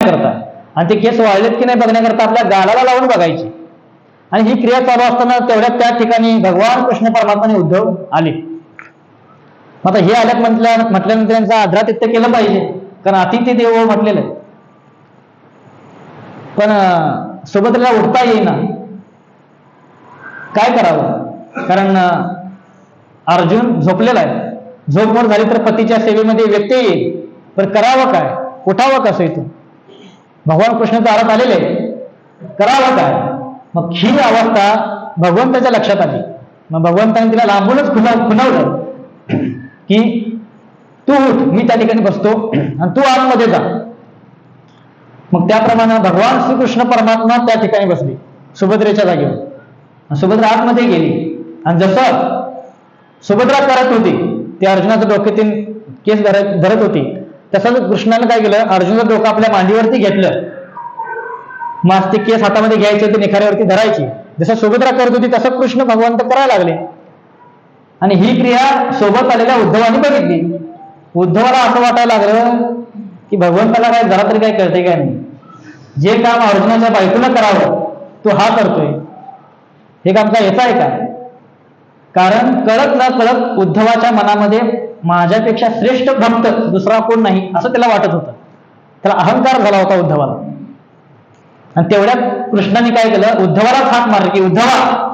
करता आणि ते केस वाळलेत की नाही बघण्याकरता आपल्या गालाला लावून बघायची. आणि ही क्रिया चालू असताना तेवढ्या त्या ठिकाणी भगवान कृष्ण परमात्माने उद्धव आले. मग आता हे आल्यात म्हटल्या म्हटल्यानंतर यांचा आदरातिथ्य केलं पाहिजे. कारण अतिथी देव म्हटलेलं आहे. पण सुभद्रेला उठता येईना. काय करावं? कारण अर्जुन झोपलेला आहे. झोपमोड झाली तर पतीच्या सेवेमध्ये व्यत्यय येईल. पण करावं काय? उठावं कसं इथून? भगवान कृष्ण दारात आलेले आहे. करावं काय? मग ही अवस्था भगवंताच्या लक्षात आली. मग भगवंताने तिला लांबूनच खुना खुनावलं. की तू उठ मी त्या ठिकाणी बसतो आणि तू आतमध्ये जा. मग त्याप्रमाणे भगवान श्रीकृष्ण परमात्मा त्या ठिकाणी बसली सुभद्रेच्या जागेवर. आणि सुभद्रा आतमध्ये गेली. आणि जसं सुभद्रा करत होती ते अर्जुनाचं डोक्यातील केस धरत धरत होती. तसंच कृष्णानं काय केलं? अर्जुनाचं डोकं आपल्या मांडीवरती घेतलं. मास्तिक केस हातामध्ये घ्यायचे ते निखाऱ्यावरती धरायची. जसं सुभद्रा करत होती तसं कृष्ण भगवंत करायला लागले. आणि ही क्रिया सोबत आलेल्या उद्धवाने बघितली. उद्धवाला असं वाटायला लागलं की भगवंताला काय जरा तरी काय कळते काय नाही. जे काम अर्जुनाच्या बायकोला करावं तो हा करतोय. हे काम काय येत आहे का? कारण कळत न कळत उद्धवाच्या मनामध्ये माझ्यापेक्षा श्रेष्ठ भक्त दुसरा कोण नाही असं त्याला वाटत होतं. त्याला अहंकार झाला होता उद्धवाला. आणि तेवढ्यात कृष्णाने काय केलं? उद्धवालाच हात मारले की उद्धवा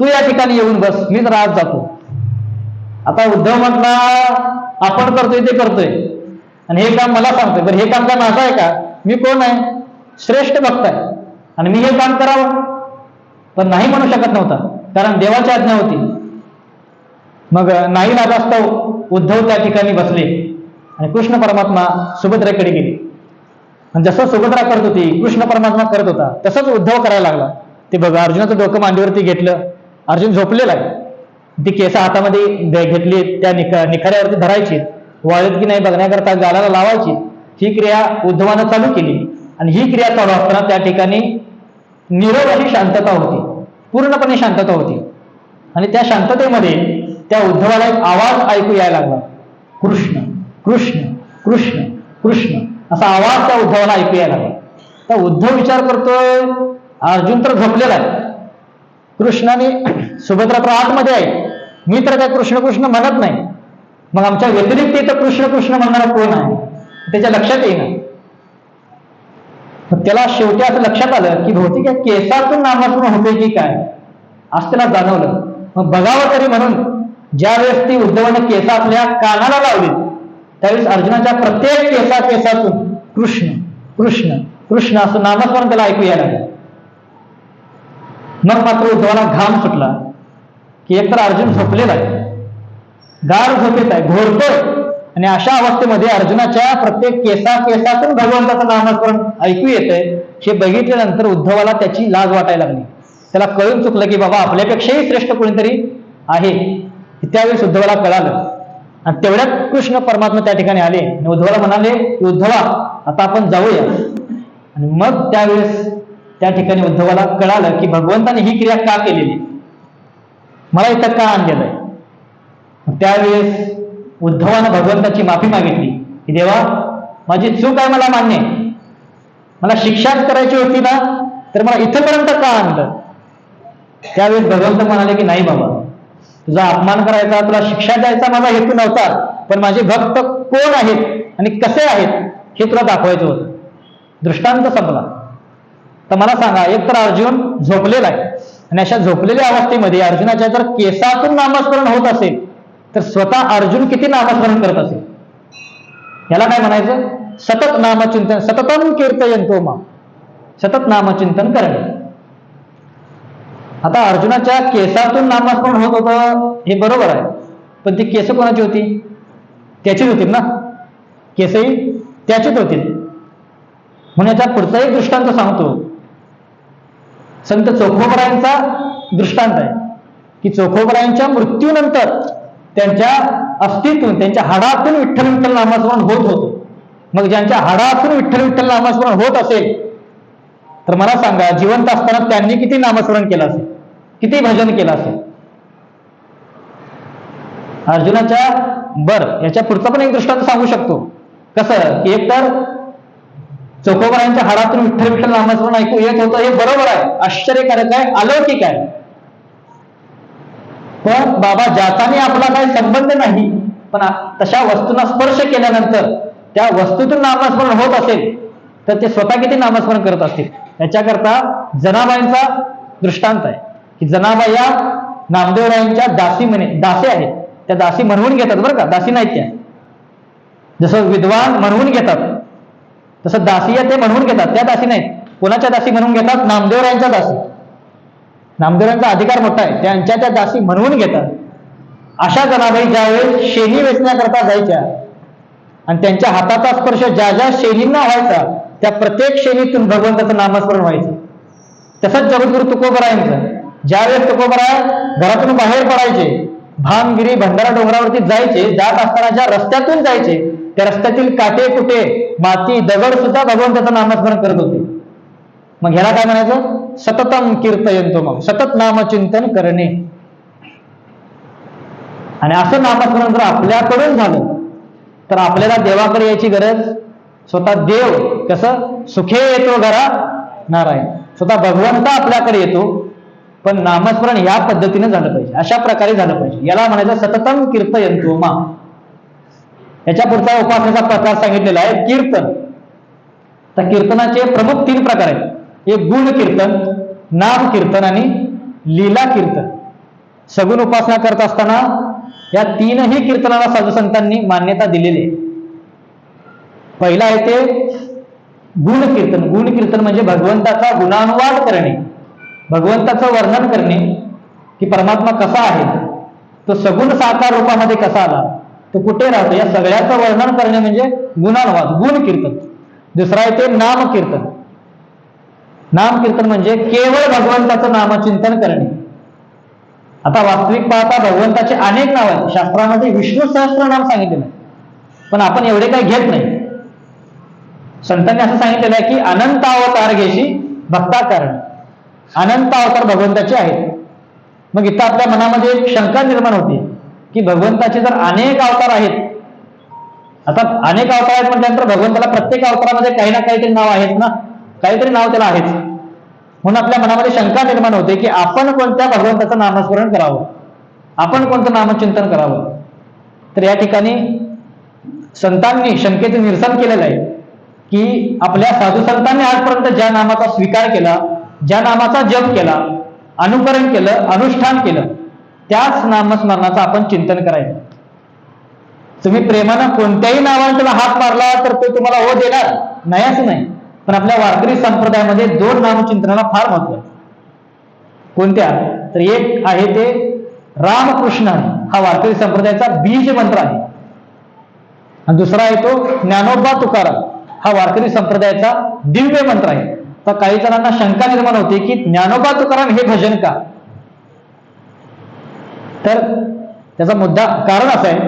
तू या ठिकाणी येऊन बस मी राहत जातो. आता उद्धव म्हटला आपण करतोय ते करतोय. आणि हे काम मला सांगतोय. बरं हे काम काय माझं आहे का? मी कोण आहे? श्रेष्ठ भक्त आहे. आणि मी हे काम करावं? पण नाही म्हणू शकत नव्हता. कारण देवाची आज्ञा होती. मग नाही नादास्तव उद्धव त्या ठिकाणी बसले. आणि कृष्ण परमात्मा सुभद्रेकडे गेले. आणि जसं सुभद्रा करत होती कृष्ण परमात्मा करत होता तसंच उद्धव करायला लागला. ते बघा अर्जुनाचं डोकं मांडीवरती घेतलं. अर्जुन झोपलेला आहे. ती केस हातामध्ये घेतली त्या निख निखाऱ्यावरती धरायची. वाळत की नाही बघण्याकरता गालाला लावायची. ही क्रिया उद्धवानं चालू केली. आणि ही क्रिया चालू असताना त्या ठिकाणी निरव अशी शांतता होती. पूर्णपणे शांतता होती. आणि त्या शांततेमध्ये त्या उद्धवाला एक आवाज ऐकू यायला लागला. कृष्ण कृष्ण कृष्ण कृष्ण. असा आवाज त्या उद्धवाला ऐकू यायला लागला. तर उद्धव विचार करतोय अर्जुन तर झोपलेला आहे. कृष्णाने सुभद्रा तर आतमध्ये आहे. मी तर काय कृष्ण कृष्ण म्हणत नाही. मग आमच्या व्यतिरिक्त इथं कृष्ण कृष्ण म्हणणारा कोण आहे? त्याच्या लक्षात येईना. मग त्याला शेवटी असं लक्षात आलं की बहुतेक या केसातून नामातून होते की काय? असं त्याला जाणवलं. मग बघावं तरी म्हणून ज्या वेळेस ती उद्धवाने केस आपल्या कानाला लावली त्यावेळेस अर्जुनाच्या प्रत्येक केसा केसातून कृष्ण कृष्ण कृष्ण असं नामस्मरण त्याला ऐकू यायला मग मात्र उद्धवाला घाम सुटला की एकतर अर्जुन झोपलेला आहे. गार झोपेत आहे घोरतोय. आणि अशा अवस्थेमध्ये अर्जुनाच्या प्रत्येक केसा केसातून भगवंताचं नामस्मरण ऐकू येतंय हे बघितल्यानंतर उद्धवाला त्याची लाज वाटायला लागली. त्याला कळून चुकलं की बाबा आपल्यापेक्षाही श्रेष्ठ कोणीतरी आहे. त्यावेळेस उद्धवाला कळालं. आणि तेवढ्यात कृष्ण परमात्मा त्या ठिकाणी आले. आणि उद्धवाला म्हणाले की उद्धवा आता आपण जाऊया. आणि मग त्यावेळेस त्या ठिकाणी उद्धवाला कळालं की भगवंताने ही क्रिया का केलेली? मला इथं का आणलेलं आहे त्यावेळेस उद्धवानं भगवंताची माफी मागितली. की देवा माझी चूक आहे मला मान्य मला शिक्षाच करायची होती ना तर मला इथंपर्यंत का आणलं? त्यावेळेस भगवंत म्हणाले की नाही बाबा तुझा अपमान करायचा तुला शिक्षा द्यायचा माझा हेतू नव्हता. पण माझे भक्त कोण आहेत आणि कसे आहेत हे तुला दाखवायचं होतं. दृष्टांत संपला. तर मला सांगा एक तर अर्जुन झोपलेला आहे. आणि अशा झोपलेल्या अवस्थेमध्ये अर्जुनाच्या जर केसातून नामस्मरण होत असेल तर स्वतः अर्जुन किती नामस्मरण करत असेल? याला काय म्हणायचं? सतत नामचिंतन सततम कीर्तयंतो मा. सतत नामचिंतन करणे. आता अर्जुनाच्या केसातून नामस्मरण होत होतं हे बरोबर आहे. पण ती केस कोणाची होती? त्याचीच होती ना? केसही त्याचीच होतील. म्हणून याचा पुढचा एक दृष्टांत सांगतो. संत चोखोबरायांचा दृष्टांत आहे. की चोखोबरायांच्या मृत्यूनंतर त्यांच्या अस्थितून त्यांच्या हाडातून विठ्ठल विठ्ठल नामस्मरण होत होतं. मग ज्यांच्या हाडातून विठ्ठल विठ्ठल नामस्मरण होत असेल तर मला सांगा जिवंत असताना त्यांनी किती नामस्मरण केलं असेल? किती भजन केलं असेल? अर्जुनाच्या बर याच्या पुढचा पण एक दृष्टांत सांगू शकतो. कसं की एक तर चोकोबरायांच्या हाडातून विठ्ठल विठ्ठल नामस्मरण ऐकू येत होतं हे बरोबर आहे. आश्चर्यकारक आहे अलौकिक आहे. पण बाबा ज्याचाने आपला काही संबंध नाही पण तशा वस्तूंना स्पर्श केल्यानंतर त्या वस्तूतून नामस्मरण होत असेल तर ते स्वतः किती नामस्मरण करत असतील? याच्याकरता जनाबाईंचा दृष्टांत आहे. की जनाबाई या नामदेवरायांच्या दासी म्हणे दासी आहेत. त्या दासी म्हणवून घेतात बरं का दासी नाहीत त्या. जसं विद्वान म्हणवून घेतात तसं दासी आहे ते म्हणवून घेतात. त्या दासी नाहीत. कोणाच्या दासी म्हणून घेतात? नामदेवरायांच्या दासी. नामदेवरांचा अधिकार मोठा आहे. त्यांच्या त्या दासी म्हणवून घेतात. अशा जनाबाई ज्यावेळेस शेणी वेचण्याकरता जायच्या आणि त्यांच्या हाताचा स्पर्श ज्या ज्या शेणींना व्हायचा त्या प्रत्येक शेणीतून भगवंताचं नामस्मरण व्हायचं. तसंच जगद्गुरु तुकोबरायांचं. ज्यावेळेस तुकोबराय घरातून बाहेर पडायचे भामगिरी भंडारा डोंगरावरती जायचे जात असताना ज्या रस्त्यातून जायचे त्या रस्त्यातील काटे कुटे माती दगड सुद्धा भगवंताचं नामस्मरण करत होते. मग ह्याला काय म्हणायचं? सततम कीर्तयंतो मग सतत नामचिंतन करणे. आणि असं नामस्मरण जर आपल्याकडून झालं तर आपल्याला देवाकडे यायची गरज? स्वतः देव कसं? सुखे येतो घरा नारायण. स्वतः भगवंत आपल्याकडे येतो. पण नामस्मरण या पद्धतीने झालं पाहिजे. अशा प्रकारे झालं पाहिजे. याला म्हणायचं सततम कीर्तयंतो मा याच्या पुढचा उपासनेचा प्रकार सांगितलेला आहे कीर्तन. तर कीर्तनाचे प्रमुख तीन प्रकार आहेत. एक गुण कीर्तन नाम कीर्तन आणि लीला कीर्तन. सगुण उपासना करत असताना या तीनही कीर्तनाला साधू संतांनी मान्यता दिलेली आहे. पहिला आहे ते गुण कीर्तन. गुण कीर्तन म्हणजे भगवंताचा गुणानुवाद करणे. भगवंताचं वर्णन करणे की परमात्मा कसा आहे तो सगुण साकार रूपामध्ये कसा आला तो कुठे राहतो या सगळ्याचं वर्णन करणे म्हणजे गुणानुवाद गुण कीर्तन. दुसरा आहे ते नाम कीर्तन. नाम कीर्तन म्हणजे केवळ भगवंताचं नामचिंतन करणे. आता वास्तविक पाहता भगवंताचे अनेक नाव आहेत. शास्त्रामध्ये विष्णू सहस्त्र नाम सांगितलेलं आहे. पण आपण एवढे काही घेत नाही. संतांनी असं सांगितलेलं आहे की अनंत अवतार घेशी भक्ता करणे अनंत अवतार भगवंताचे आहेत. मग इथं आपल्या मनामध्ये एक शंका निर्माण होते की भगवंताचे जर अनेक अवतार आहेत आता अनेक अवतार आहेत म्हटल्यानंतर भगवंताला प्रत्येक अवतारामध्ये काही ना काहीतरी नाव आहेत ना? काहीतरी नाव त्याला आहेच. म्हणून आपल्या मनामध्ये शंका निर्माण होते की आपण कोणत्या भगवंताचं नामस्मरण करावं? आपण कोणतं नामचिंतन करावं? तर या ठिकाणी संतांनी शंकेचं निरसन केलेलं आहे की आपल्या साधू संतांनी आजपर्यंत ज्या नामाचा स्वीकार केला ज्या नामाचा जप केला अनुकरण केलं अनुष्ठान केलं त्याच नामस्मरणाचं आपण चिंतन करायचं. तुम्ही प्रेमानं कोणत्याही नावाने त्याला हात मारला तर तो तुम्हाला हो देणार. नाही असं नाही. पण आपल्या वारकरी संप्रदायामध्ये दोन नामचिंतनाला फार महत्त्व आहे. कोणत्या? तर एक आहे ते रामकृष्ण हा वारकरी संप्रदायाचा बीज मंत्र आहे. आणि दुसरा आहे तो ज्ञानोबा तुकाराम हा वारकरी संप्रदायाचा दिव्य मंत्र आहे. तर काही जणांना शंका निर्माण होते की ज्ञानोबा तुकाराम हे भजन का? तर त्याचा मुद्दा कारण असं आहे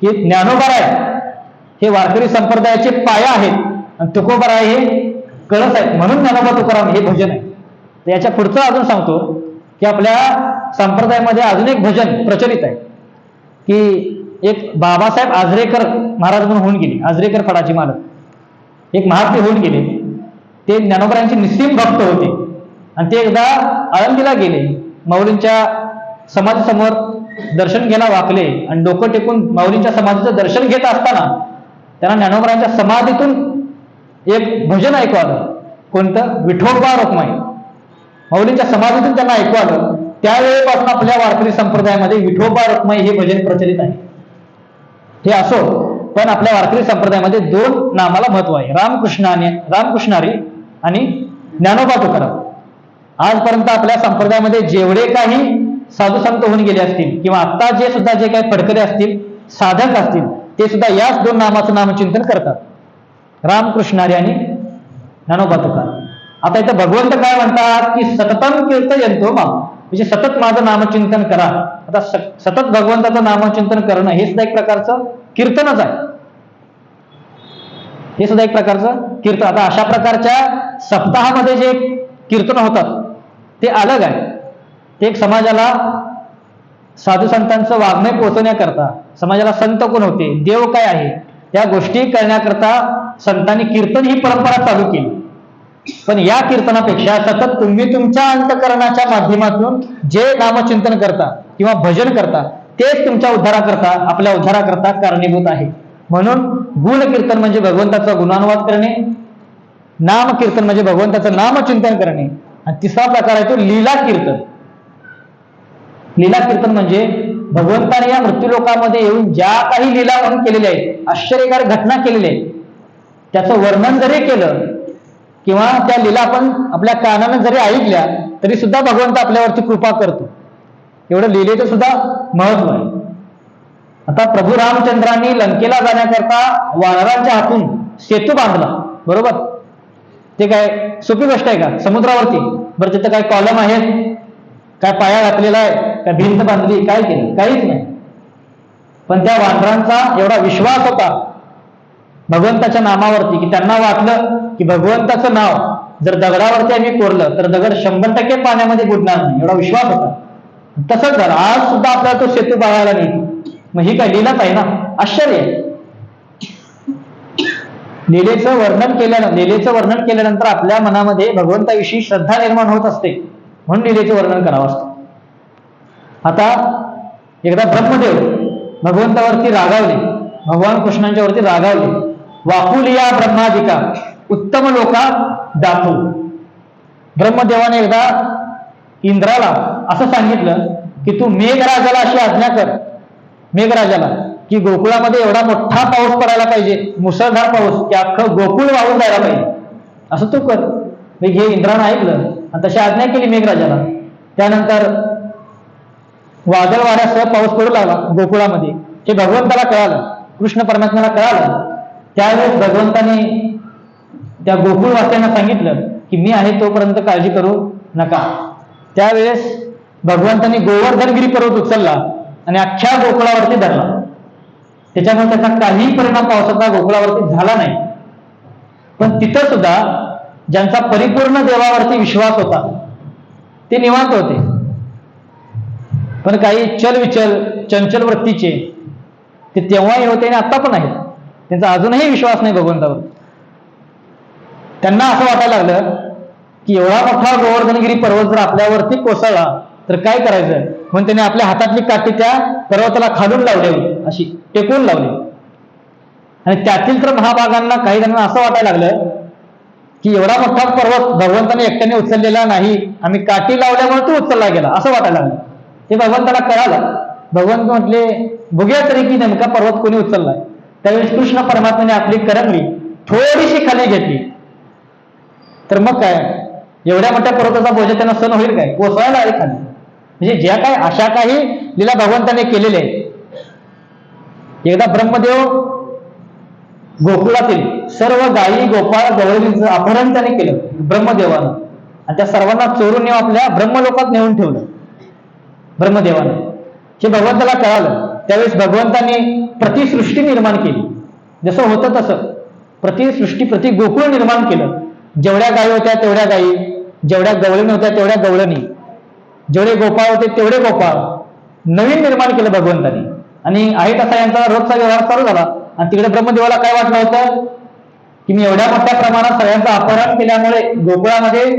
की ज्ञानोबाराय हे वारकरी संप्रदायाचे पाया आहेत आणि तुकोबराय हे कळस आहेत. म्हणून ज्ञानोबा तुकाराम हे भजन आहे. तर याच्या पुढचं अजून सांगतो की आपल्या संप्रदायामध्ये अजून एक भजन प्रचलित आहे की एक बाबासाहेब आजरेकर महाराज म्हणून होऊन गेले. आजरेकर फडाचे मालक. एक महात्मे होऊन गेले. ते ज्ञानोबरांचे निस्सीम भक्त होते. आणि ते एकदा आळंदीला गेले. माऊलींच्या समाधीसमोर दर्शन घ्यायला वाकले आणि डोकं टेकून माऊलींच्या समाधीचं दर्शन घेत असताना त्यांना ज्ञानोबरांच्या समाधीतून एक भजन ऐकू आलं. कोणतं? विठोबा रोकमाई माऊलींच्या समाधीतून त्यांना ऐकू आलं. त्यावेळेपासून आपल्या वारकरी संप्रदायामध्ये विठोबा रोकमाई हे भजन प्रचलित आहे. हे असो पण आपल्या वारकरी संप्रदायामध्ये दोन नामाला महत्त्व आहे. रामकृष्णाने रामकृष्णारी आणि ज्ञानोबा तुकाराम आजपर्यंत आपल्या संप्रदायामध्ये जेवढे काही साधू संत होऊन गेले असतील किंवा आता जे सुद्धा जे काही फडकरे असतील साधक असतील ते सुद्धा याच दोन नामाचं नामचिंतन करतात. रामकृष्णारी आणि ज्ञानोबा तुकाराम आता इथं भगवंत काय म्हणतात की सततम कीर्तयंतो मा म्हणजे सतत माझं नामचिंतन करा. आता सतत भगवंताचं नामचिंतन करणं हे सुद्धा एक प्रकारचं कीर्तनच आहे. हे सुद्धा एक प्रकारचं कीर्तन. आता अशा प्रकारच्या सप्ताहामध्ये जे कीर्तन होतात ते अलग आहे. ते एक समाजाला साधू संतांचं वाङ्मय पोहोचवण्याकरता समाजाला संत कोण होते देव काय आहे या गोष्टी करण्याकरता संतांनी कीर्तन ही परंपरा चालू केली. पण या कीर्तनापेक्षा सतत तुम्ही तुमच्या अंतकरणाच्या माध्यमातून जे नामचिंतन करता किंवा भजन करता तेच तुमच्या उद्धाराकरता आपल्या उद्धाराकरता कारणीभूत आहे. म्हणून गुण कीर्तन म्हणजे भगवंताचा गुणानुवाद करणे नाम कीर्तन म्हणजे भगवंताचं नामचिंतन करणे. आणि तिसरा प्रकार आहे तो लीला कीर्तन लीला कीर्तन म्हणजे भगवंताने या मृत्यूलोकामध्ये येऊन ज्या काही लीला म्हणून केलेल्या आहेत आश्चर्यकारक घटना केलेल्या आहेत त्याचं वर्णन जरी केलं किंवा त्या लीला आपण आपल्या कानानं जरी ऐकल्या तरी सुद्धा भगवंत आपल्यावरती कृपा करतो. एवढं लिहिलेचं सुद्धा महत्त्व आहे. आता प्रभू रामचंद्रांनी लंकेला जाण्याकरता वानरांच्या हातून सेतू बांधला. बरोबर? ते काय सोपी गोष्ट आहे का? समुद्रावरती. बरं तिथं काय कॉलम आहेत काय पाया घातलेला आहे? काय भिंत बांधली? काय केलं? काहीच नाही. पण त्या वानरांचा एवढा विश्वास होता भगवंताच्या नामावरती की त्यांना वाटलं की भगवंताचं नाव जर दगडावरती आम्ही कोरलं तर दगड शंभर टक्के पाण्यामध्ये बुडणार नाही. एवढा विश्वास होता. तसंच झालं. आज सुद्धा आपल्याला तो सेतू बघायला नाही मग ही काय लीलाच आहे ना? आश्चर्य. आहे. लीलेचं वर्णन केल्यानं लीलेचं वर्णन केल्यानंतर आपल्या मनामध्ये भगवंताविषयी श्रद्धा निर्माण होत असते. म्हणून लीलेचं वर्णन करावं असतं. आता एकदा ब्रह्मदेव भगवंतावरती रागावले. भगवान कृष्णांच्या वरती रागावले. वाकुलिया ब्रह्मादिका उत्तम लोका दाखवू ब्रह्मदेवाने एकदा इंद्राला असं सांगितलं की तू मेघराजाला अशी आज्ञा कर. मेघराजाला की गोकुळामध्ये एवढा मोठा पाऊस पडायला पाहिजे मुसळधार पाऊस की अख्खं गोकुळ वाहून जायला पाहिजे. असं तू कर. मी हे इंद्रानं ऐकलं. आणि तशी आज्ञा केली मेघराजाला. त्यानंतर वादळ वाऱ्यासह पाऊस पडू लागला गोकुळामध्ये. हे भगवंताला कळालं. कृष्ण परमात्म्याला कळालं. त्यावेळेस भगवंताने त्या गोकुळवासियांना सांगितलं की मी आहे तोपर्यंत काळजी करू नका. त्यावेळेस भगवंतांनी गोवर्धनगिरी पर्वत उचलला. आणि अख्ख्या गोकुळावरती धरला. त्याच्यामुळे त्याचा काही परिणाम पावसाचा गोकुळावरती झाला नाही. पण तिथं सुद्धा ज्यांचा परिपूर्ण देवावरती विश्वास होता ते निवांत होते. पण काही चलविचल चंचल वृत्तीचे ते तेव्हाही होते आणि आता पण आहेत. त्यांचा अजूनही विश्वास नाही भगवंतावर. त्यांना असं वाटायला लागलं की एवढा मोठा गोवर्धनगिरी पर्वत जर आपल्यावरती कोसळला तर काय करायचं? म्हणून त्याने आपल्या हातातली काठी त्या पर्वताला खालून लावली अशी टेकून लावली. आणि त्यातील तर महाभागांना काही जणांना असं वाटायला लागलं की एवढा मोठा पर्वत भगवंताने एकट्याने उचललेला नाही आम्ही काठी लावल्यामुळे तो उचलला गेला असं वाटायला लागलं. ते भगवंताला कळालं. भगवंत म्हटले बघूया तरी की नेमका पर्वत कोणी उचललाय. त्यावेळेस कृष्ण परमात्म्याने आपली करंगली थोडीशी खाली घेतली. तर मग काय? एवढ्या मोठ्या पर्वताचा बोजा त्यांना सण होईल काय? कोसळायला आले खाली. म्हणजे ज्या काय अशा काही लीला भगवंताने केलेल्या आहेत एकदा ब्रह्मदेव गोकुळातील सर्व गायी गोपाळ गवळींचं अपहरण त्याने केलं ब्रह्मदेवानं. आणि त्या सर्वांना चोरून नेऊन आपल्या ब्रह्मलोकात नेऊन ठेवलं ब्रह्मदेवानं. हे भगवंताला कळालं. त्यावेळेस भगवंताने प्रतिसृष्टी निर्माण केली. जसं होतं तसं. प्रतिसृष्टी प्रति गोकुळ निर्माण केलं. जेवढ्या गायी होत्या तेवढ्या गायी जेवढ्या गवळणी होत्या तेवढ्या गवळणी. जेवढे गोपाळ होते तेवढे गोपाळ. नवीन निर्माण केलं भगवंतानी. आणि आहे तसा यांचा रोजचा व्यवहार चालू झाला. आणि तिकडे ब्रह्मदेवाला काय वाटलं होतं? की मी एवढ्या मोठ्या प्रमाणात सगळ्यांचं अपहरण केल्यामुळे गोकुळामध्ये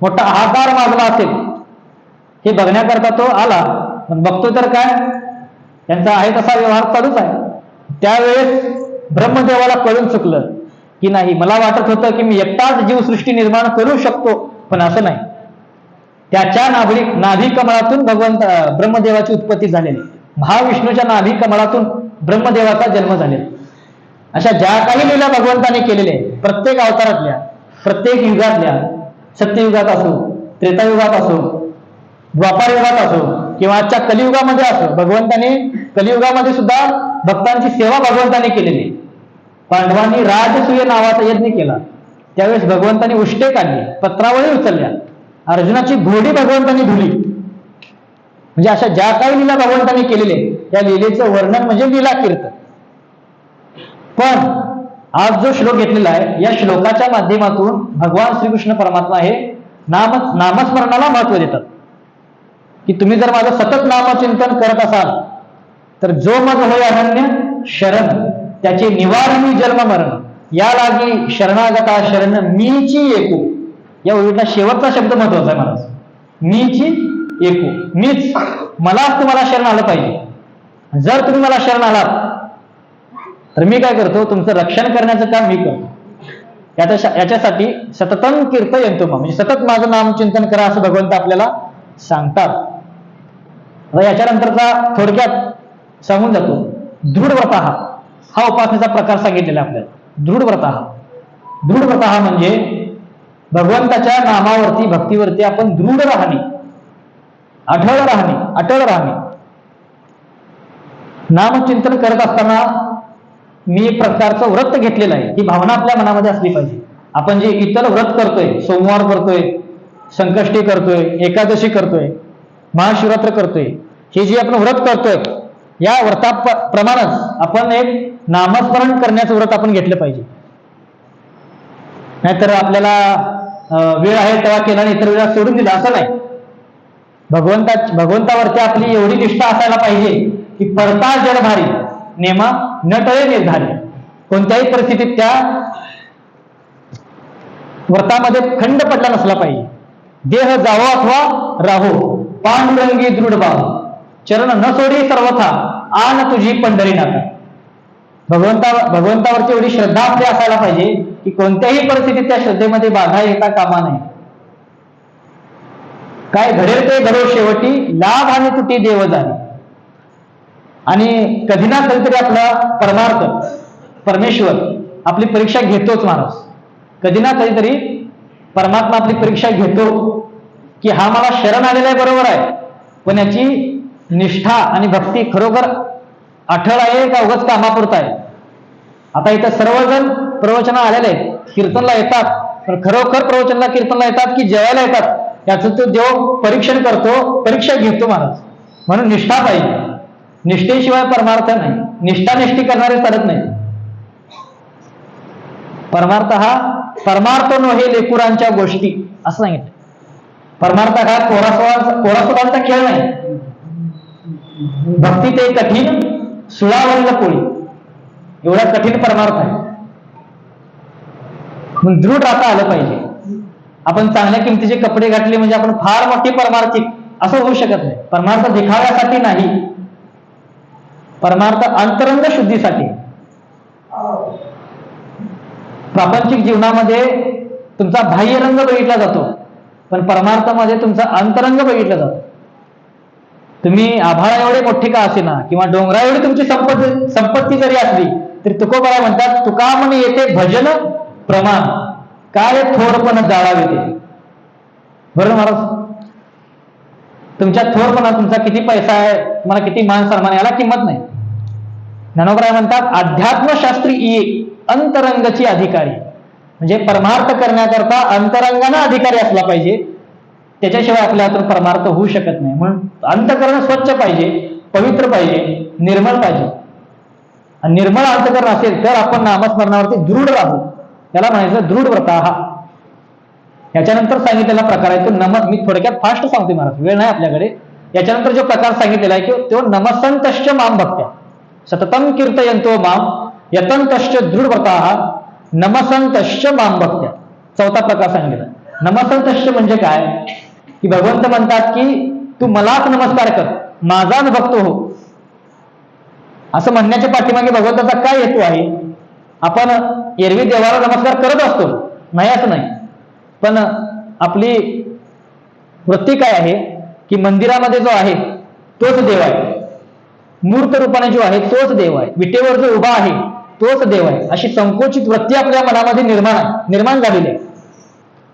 मोठा आधार माजला असेल. हे बघण्याकरता तो आला. पण बघतो तर काय? त्यांचा आहे तसा व्यवहार चालूच आहे. त्यावेळेस ब्रह्मदेवाला कळून चुकलं. की नाही मला वाटत होतं की मी एकटाच जीवसृष्टी निर्माण करू शकतो पण असं नाही. त्याच्या नाभी नाभी कमळातून भगवंत ब्रह्मदेवाची उत्पत्ती झालेली. महाविष्णूच्या नाभी कमळातून ब्रह्मदेवाचा जन्म झालेला. अशा ज्या काही लीला भगवंताने केलेल्या आहेत, प्रत्येक अवतारातल्या प्रत्येक युगातल्या सत्ययुगात असो त्रेतायुगात असो द्वापार युगात असो किंवा आजच्या कलियुगामध्ये असो भगवंताने कलियुगामध्ये सुद्धा भक्तांची सेवा भगवंताने केलेली आहे. पांडवांनी राजसूय नावाचा यज्ञ केला. त्यावेळेस भगवंतांनी उष्टे काढले पत्रावळी उचलल्या. अर्जुनाची घोडी भगवंतांनी धुली. म्हणजे अशा ज्या काही लीला भगवंतांनी केलेल्या त्या लीलेचं वर्णन म्हणजे लीला कीर्तन. पण आज जो श्लोक घेतलेला आहे या श्लोकाच्या माध्यमातून भगवान श्रीकृष्ण परमात्मा हे नाम नामस्मरणाला महत्त्व देतात. की तुम्ही जर माझं सतत नामचिंतन करत असाल तर जो मग होय अनन्य शरण त्याचे निवारणी जन्म मरण या लागी शरणागता शरण मीची एकू. या ओळीतला शेवटचा शब्द महत्त्वाचा आहे महाराज मीची एकू. मीच मलाच तुम्हाला शरण आलं पाहिजे. जर तुम्ही मला शरण आलात तर मी काय करतो? तुमचं रक्षण करण्याचं काम मी करतो. याच्या याच्यासाठी सततम कीर्त येतो म्हणजे सतत माझं नाम चिंतन करा असं भगवंत आपल्याला सांगतात. याच्यानंतरचा थोडक्यात सांगून जातो. दृढ व्रत हा. हा उपासनेचा प्रकार सांगितलेला आपल्याला. दृढ व्रत हा. दृढ व्रत हा म्हणजे भगवंताच्या नामावरती भक्तीवरती आपण दृढ राहणे. आठवड राहणे अटळ राहणे. नामचिंतन करत असताना मी एक प्रकारचं व्रत घेतलेलं आहे. ही भावना आपल्या मनामध्ये असली पाहिजे. आपण जे इतर व्रत करतोय सोमवार करतोय संकष्टी करतोय एकादशी करतोय महाशिवरात्र करतोय हे जे आपण व्रत करतोय या व्रताप्रमाणेच आपण एक नामस्मरण करण्याचं व्रत आपण घेतलं पाहिजे. नाहीतर आपल्याला वेळ आहे तेव्हा केला आणि इतर वेळा सोडून दिला असं नाही. भगवंता भगवंतावरती आपली एवढी निष्ठा असायला पाहिजे की परता जडभारी नेमा न टळे निर्धारी. कोणत्याही परिस्थितीत त्या व्रतामध्ये खंड पडला नसला पाहिजे. देह जावो अथवा राहो पांडुरंगी दृढ भाव चरण न सोडी सर्वथा आन तुझी पंढरी नाका भगवंता भगवंतावरती एवढी श्रद्धा आपली असायला पाहिजे की कोणत्याही परिस्थितीत त्या श्रद्धेमध्ये बाधा येता कामा नये. काय घडेल ते घडो शेवटी लाभ आणि तुटी देव झाली आणि कधी ना कधीतरी आपला परमार्थ परमेश्वर आपली परीक्षा घेतोच माणूस. कधी ना कधीतरी परमात्मा आपली परीक्षा घेतो की हा मला शरण आलेला आहे बरोबर आहे. पण याची निष्ठा आणि भक्ती खरोखर अठळ आहे का उगाच कामापुरत आहे. आता इथं सर्वजण प्रवचना आलेले आहेत. कीर्तनला येतात. पण खरोखर प्रवचनला कीर्तनला येतात की जेवायला येतात? याचं तो देव परीक्षण करतो परीक्षा घेतो महाराज. म्हणून निष्ठा पाहिजे. निष्ठेशिवाय परमार्थ नाही. निष्ठा निष्ठी करणारे चालत नाही परमार्थ हा परमार्थ नव्हे लेकुरांच्या गोष्टी असं सांगितलं. परमार्थ हा कोरासोळा कोरासोळांचा खेळ नाही. भक्ती ते कठीण सुळावरील पोळी एवढा कठीण परमार्थ आहे. मग दृढ राहता आलं पाहिजे. आपण चांगल्या किमतीचे कपडे घातले म्हणजे आपण फार मोठी परमार्थिक असं होऊ शकत नाही. परमार्थ दिखाव्यासाठी नाही. परमार्थ अंतरंग शुद्धीसाठी. प्रापंचिक जीवनामध्ये तुमचा बाह्य रंग बघितला जातो. पण परमार्थामध्ये तुमचा अंतरंग बघितला जातो. तुम्ही आभाळा एवढे मोठे का असेना? किंवा डोंगरा एवढी तुमची संपत्ती संपत्ती जरी असली तरी तुकोबाला म्हणतात तुका म्हणे येते भजन प्रमाण. काय थोरपण जाळावे ते. बरोबर महाराज? तुमच्या थोरपणा तुमचा किती पैसा आहे? तुम्हाला किती मान सन्मान याला किंमत नाही. ज्ञानोबराय म्हणतात अध्यात्मशास्त्री ई अंतरंगची अधिकारी. म्हणजे परमार्थ करण्याकरता अंतरंगाना अधिकारी असला पाहिजे. त्याच्याशिवाय आपल्या हातून परमार्थ होऊ शकत नाही. म्हणून अंतकरण स्वच्छ पाहिजे पवित्र पाहिजे निर्मळ पाहिजे. आणि निर्मळ अंतकरण असेल तर आपण नामस्मरणावरती दृढ राहू. त्याला म्हणायचं दृढ व्रता. हा याच्यानंतर सांगितलेला प्रकार आहे तो नम मी थोडक्यात फास्ट सांगते महाराज वेळ नाही आपल्याकडे. याच्यानंतर जो प्रकार सांगितलेला आहे की तो नमसंतश्च माम भक्त्या. सततम कीर्तयंतो माम यतंतश्च दृढ व्रता नमसंतश्च माम भक्त्या. चौथा प्रकार सांगितला. नमसंतश्च म्हणजे काय? की भगवंत म्हणतात की तू मलाच नमस्कार कर माझाच भक्त हो. असं म्हणण्याच्या पाठीमागे भगवंताचा काय हेतू आहे? आपण एरवी देवाला नमस्कार करत असतो नाही असं नाही. पण आपली वृत्ती काय आहे? की मंदिरामध्ये जो आहे तोच देव आहे. मूर्त रूपाने जो आहे तोच देव आहे. विटेवर जो उभा आहे तोच देव आहे. अशी संकोचित वृत्ती आपल्या मनामध्ये निर्माण निर्माण झालेली आहे.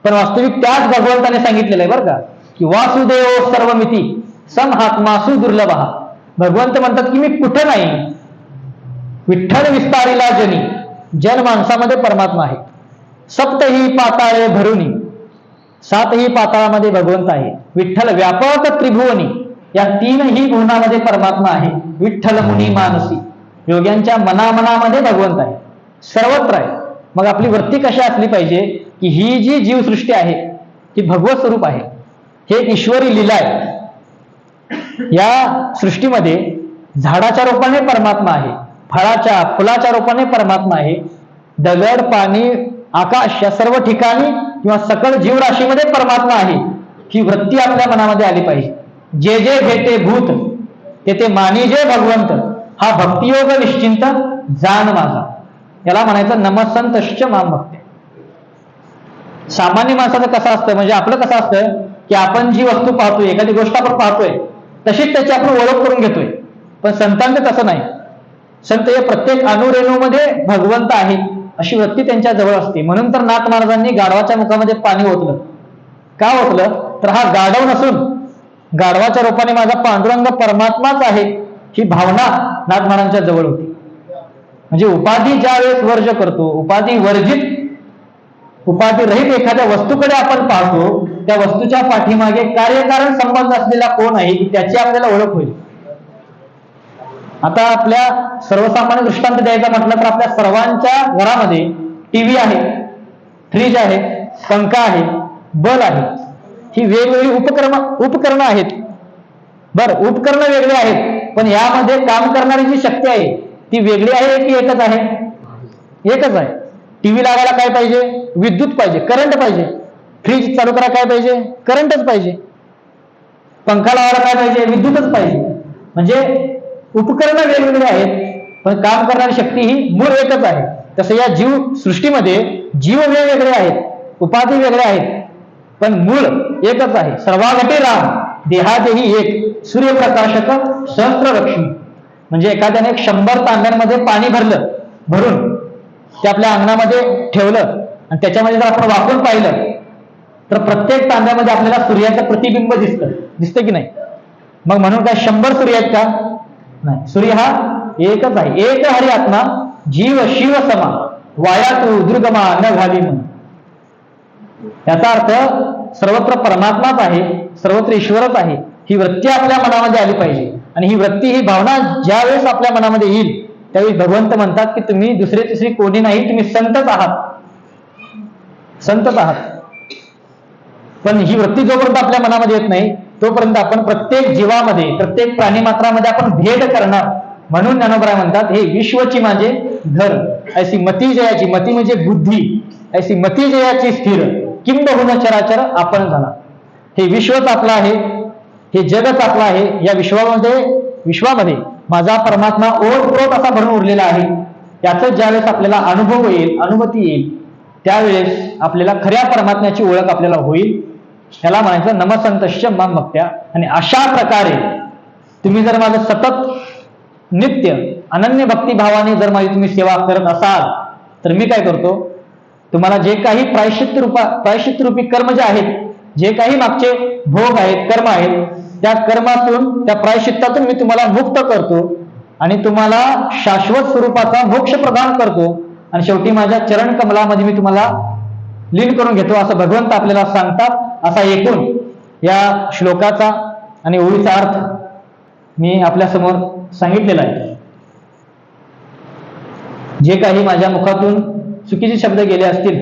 पण वास्तविक त्याच भगवंताने सांगितलेलं आहे बरं का? की वासुदेव सर्वमिती सम हात्मासु दुर्लभ हा भगवंत म्हणतात की मी कुठं नाही. विठ्ठल विस्तारीला जनी जन माणसामध्ये परमात्मा आहे. सप्त ही पाताळे भरुनी सातही पाताळामध्ये भगवंत आहे. विठ्ठल व्यापक त्रिभुवनी या तीनही गुणामध्ये परमात्मा आहे. विठ्ठल मुनी मानसी योग्यांच्या मनामनामध्ये भगवंत आहे. सर्वत्र आहे. मग आपली वृत्ती कशी असली पाहिजे की ही जी जीवसृष्टी आहे ती भगवत स्वरूप आहे. हे ईश्वरी लीला आहे. या सृष्टीमध्ये झाडाच्या रूपाने परमात्मा आहे. फळाच्या फुलाच्या रूपाने परमात्मा आहे. दगड पाणी आकाश या सर्व ठिकाणी किंवा सकल जीवराशीमध्ये परमात्मा आहे. ही वृत्ती आपल्या मनामध्ये आली पाहिजे. जे जे भेटे भूत तेथे माने मानी जे भगवंत हा भक्तियोग निश्चिंत जाण माझा. याला म्हणायचं नमसंतश्च माम भक्ते. सामान्य माणसाचं कसं असतं? म्हणजे आपलं कसं असतं? की आपण जी वस्तू पाहतोय एखादी गोष्ट आपण पाहतोय तशीच त्याची आपण ओळख करून घेतोय. पण संतांचं तसं नाही. संत हे प्रत्येक अणुरेणूमध्ये भगवंत आहे अशी वृत्ती त्यांच्या जवळ असते. म्हणून तर नाथ महाराजांनी गाढवाच्या मुखामध्ये पाणी ओतलं. का ओतलं? तर हा गाढव नसून गाढवाच्या रूपाने माझा पांडुरंग परमात्माच आहे ही भावना नाथ महाराजांच्या जवळ होती. म्हणजे उपाधी ज्या वेळेस वर्ज करतो उपाधी वर्जित उपाधिरहित एखाद्या वस्तूकडे आपण पाहतो त्या वस्तूच्या पाठीमागे कार्यकारण संबंध असलेला कोण आहे की त्याची आपल्याला ओळख होईल. आता आपल्या सर्वसामान्य दृष्टांत द्यायचा म्हटलं तर आपल्या सर्वांच्या घरामध्ये टीव्ही आहे फ्रीज आहे पंखा आहे बल आहे. ही वेगवेगळी उपक्रम उपकरणं आहेत. बर उपकरणं वेगळी आहेत पण यामध्ये काम करणारी जी शक्ती आहे ती वेगळी आहे की एकच आहे? एकच आहे. टीव्ही लागायला काय पाहिजे? विद्युत पाहिजे करंट पाहिजे. फ्रीज चालू करायला काय पाहिजे? करंटच पाहिजे. पंखा लावायला काय पाहिजे? विद्युतच पाहिजे. म्हणजे उपकरणं वेगवेगळी आहेत पण काम करणारी शक्ती ही मूळ एकच आहे. तसं या जीव सृष्टीमध्ये जीव वेगवेगळे आहेत उपाधी वेगळ्या आहेत पण मूळ एकच आहे. सर्वागटे राम देहादेही एक सूर्यप्रकाशक सहस्त्रलक्ष्मी म्हणजे एखाद्याने शंभर तांब्यांमध्ये पाणी भरलं भरून ते आपल्या अंगणामध्ये ठेवलं आणि त्याच्यामध्ये जर आपण वापरून पाहिलं तर प्रत्येक तांब्यामध्ये आपल्याला सूर्याचं प्रतिबिंब दिसतं. दिसतं की नाही? मग म्हणून काय शंभर सूर्य आहेत का? नाही. सूर्य हा एकच आहे. एक हरी आत्मा जीव शिव समा. वाया तू दुर्गमा न घाली म्हणून याचा अर्थ सर्वत्र परमात्माच आहे सर्वत्र ईश्वरच आहे. ही वृत्ती आपल्या मनामध्ये आली पाहिजे. आणि ही वृत्ती ही भावना ज्या वेळेस आपल्या मनामध्ये येईल त्यावेळी भगवंत म्हणतात की तुम्ही दुसरे तिसरी कोणी नाही तुम्ही संतच आहात. संतच आहात. पण ही वृत्ती जोपर्यंत आपल्या मनामध्ये येत नाही तोपर्यंत आपण प्रत्येक जीवामध्ये प्रत्येक प्राणीमात्रामध्ये आपण भेद करणार. म्हणून ज्ञानोबराय म्हणतात हे विश्वची माझे घर. ऐसी मती जयाची मती म्हणजे बुद्धी. ऐसी मती जयाची स्थिर. किंबहुन चराचर आपण झाला हे विश्वच आपलं आहे. हे जगच आपलं आहे. या विश्वामध्ये विश्वामध्ये माझा परमात्मा ओतप्रोत असा भरून उरलेला आहे. याचं ज्यावेळेस आपल्याला अनुभव येईल अनुभूती येईल त्यावेळेस आपल्याला खऱ्या परमात्म्याची ओळख आपल्याला होईल. ह्याला म्हणायचं नमसंतश्य माम भक्त्या. आणि अशा प्रकारे तुम्ही जर माझं सतत नित्य अनन्य भक्तिभावाने जर माझी तुम्ही सेवा करत असाल तर मी काय करतो? तुम्हाला जे काही प्रायश्चित रूपा प्रायश्चित रूपी कर्म जे आहेत जे काही मागचे भोग आहेत कर्म आहेत त्या कर्मातून त्या प्रायश्चित्तातून मी तुम्हाला मुक्त करतो आणि तुम्हाला शाश्वत स्वरूपाचा मोक्ष प्रदान करतो. आणि शेवटी माझ्या चरण कमलामध्ये मी तुम्हाला लीन करून घेतो असं भगवंत आपल्याला सांगतात असा एकूण या श्लोकाचा आणि ओळीचा अर्थ मी आपल्यासमोर सांगितलेला आहे. जे काही माझ्या मुखातून चुकीचे शब्द गेले असतील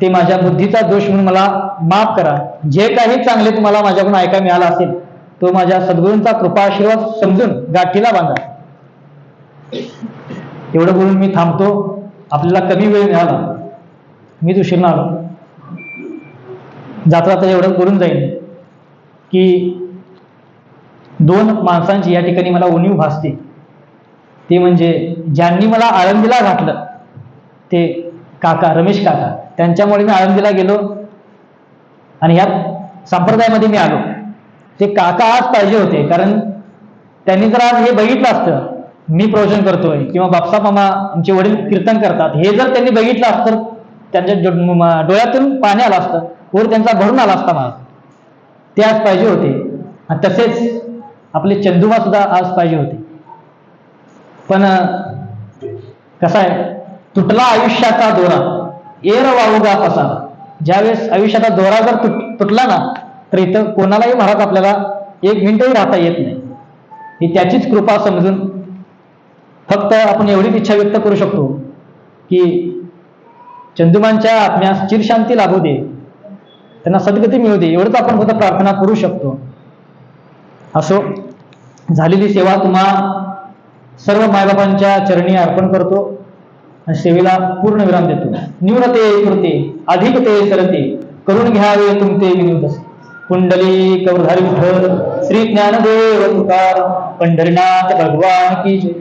ते माझ्या बुद्धीचा दोष म्हणून मला माफ करा. जे काही चांगले तुम्हाला माझ्याकडून ऐका मिळाला असेल तो माझ्या सद्गुरूंचा कृपा आशीर्वाद समजून गाठीला बांधा. एवढं बोलून मी थांबतो. आपल्याला कमी वेळ मिळाला. मीच उशीर आलो. जाता जाता एवढं बोलून जाईल की दोन माणसांची या ठिकाणी मला उणीव भासते. ते म्हणजे ज्यांनी मला आळंदीला घातलं ते काका रमेश काका. त्यांच्यामुळे मी आळंदीला गेलो. आणि ह्या संप्रदायामध्ये मी आलो. ते काका आज पाहिजे होते कारण त्यांनी जर आज हे बघितलं असतं मी प्रवचन करतोय किंवा बापसा मामा आमचे वडील कीर्तन करतात हे जर त्यांनी बघितलं असतं त्यांच्या डो- डोळ्यातून पाणी आलं असतं वर त्यांचा भरून आला असता मला ते आज पाहिजे होते. आणि तसेच आपले चंदुमा सुद्धा आज पाहिजे होते. पण कसं आहे? तुटला आयुष्याचा दोरा. एर वाळूगा असा ज्यावेळेस आयुष्याचा दोरा जर तुट तुटला ना तर इथं कोणालाही महाराज आपल्याला एक मिनिटही राहता येत नाही. ही त्याचीच कृपा समजून फक्त आपण एवढीच इच्छा व्यक्त करू शकतो की चंदुमांच्या आत्म्यास चिरशांती लाभू दे. त्यांना सद्गती मिळू दे. एवढंच आपण फक्त प्रार्थना करू शकतो. असो झालेली सेवा तुम्हा सर्व मायबापांच्या चरणी अर्पण करतो. सेवेला पूर्ण विराम देतो न्यूनते कृते अधिकते सरते करून घ्यावे तुमचे विनोद कुंडली कवधारी विठ्ठल श्री ज्ञानदेव तुकार पंढरीनाथ भगवान की जय.